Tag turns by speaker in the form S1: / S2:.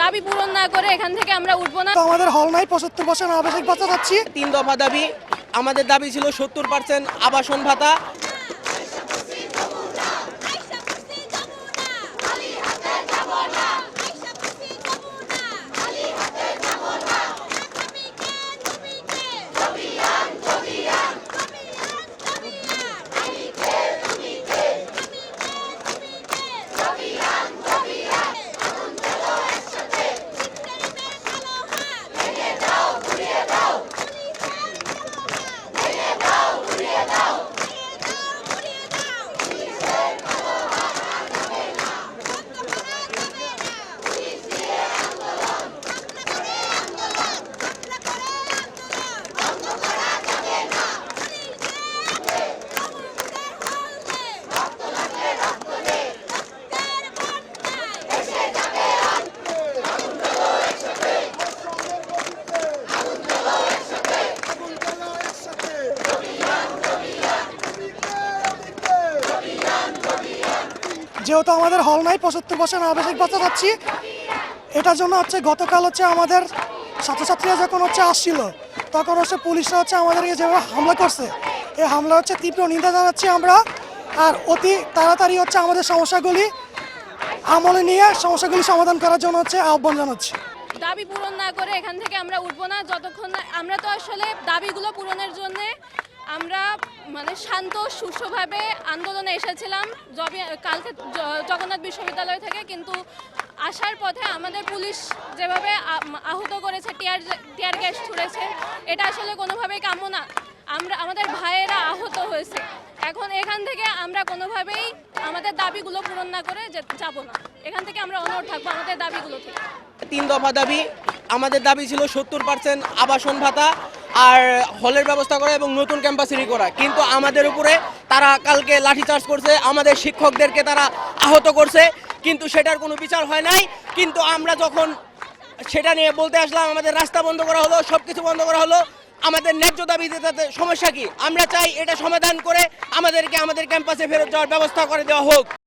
S1: দাবি পূরণ না করে এখান থেকে আমরা উঠবো না।
S2: আমাদের হল নাই পঁচাত্তর পার্সেন্ট আবাসিক ভাতা পাচ্ছি
S3: তিন দফা দাবি। আমাদের দাবি ছিল সত্তর পার্সেন্ট আবাসন ভাতা।
S2: যেহেতু আমাদের হল নাই, পঁচাত্তর বছর আবাসিক ভাতা চাচ্ছি এটার জন্য হচ্ছে গতকাল হচ্ছে আমাদের ছাত্রছাত্রীরা যখন হচ্ছে আসছিল, তখন হচ্ছে পুলিশরা হচ্ছে আমাদেরকে যেভাবে হামলা করছে, এই হামলা হচ্ছে তীব্র নিন্দা জানাচ্ছি আমরা, আর অতি তাড়াতাড়ি হচ্ছে আমাদের সমস্যাগুলি আমলে নিয়ে সমস্যাগুলি সমাধান করার জন্য হচ্ছে আহ্বান জানাচ্ছি।
S1: দাবি পূরণ না করে এখান থেকে আমরা উঠবো না, যতক্ষণ আমরা তো আসলে দাবিগুলো পূরণের জন্য আমরা মানে শান্ত, সুষ্ঠুভাবে আন্দোলনে এসেছিলাম। জবি, কালকে জগন্নাথ বিশ্ববিদ্যালয় থেকে, কিন্তু আসার পথে আমাদের পুলিশ যেভাবে আহত করেছে, টিয়ার টিয়ার গ্যাস ছুড়েছে, এটা আসলে কোনোভাবেই কাম্য না। আমরা, আমাদের ভাইয়েরা আহত হয়েছে। এখন এখান থেকে আমরা কোনোভাবেই আমাদের দাবিগুলো পূরণ না করে যাব না। এখান থেকে আমরা অনড় থাকব আমাদের দাবিগুলো থেকে।
S3: তিন দফা দাবি, আমাদের দাবি ছিল সত্তর পার্সেন্ট আবাসন ভাতা আর হলের ব্যবস্থা করা এবং নতুন ক্যাম্পাসেরই করা। কিন্তু আমাদের উপরে তারা কালকে লাঠিচার্জ করছে, আমাদের শিক্ষকদেরকে তারা আহত করছে। কিন্তু সেটার কোনো বিচার হয় নাই। কিন্তু আমরা যখন সেটা নিয়ে বলতে আসলাম, আমাদের রাস্তা বন্ধ করা হলো সব কিছু বন্ধ করা হলো, আমাদের ন্যায্য দাবিতে তাতে সমস্যা কি? আমরা চাই এটা সমাধান করে আমাদেরকে, আমাদের ক্যাম্পাসে ফেরত যাওয়ার ব্যবস্থা করে দেওয়া হোক।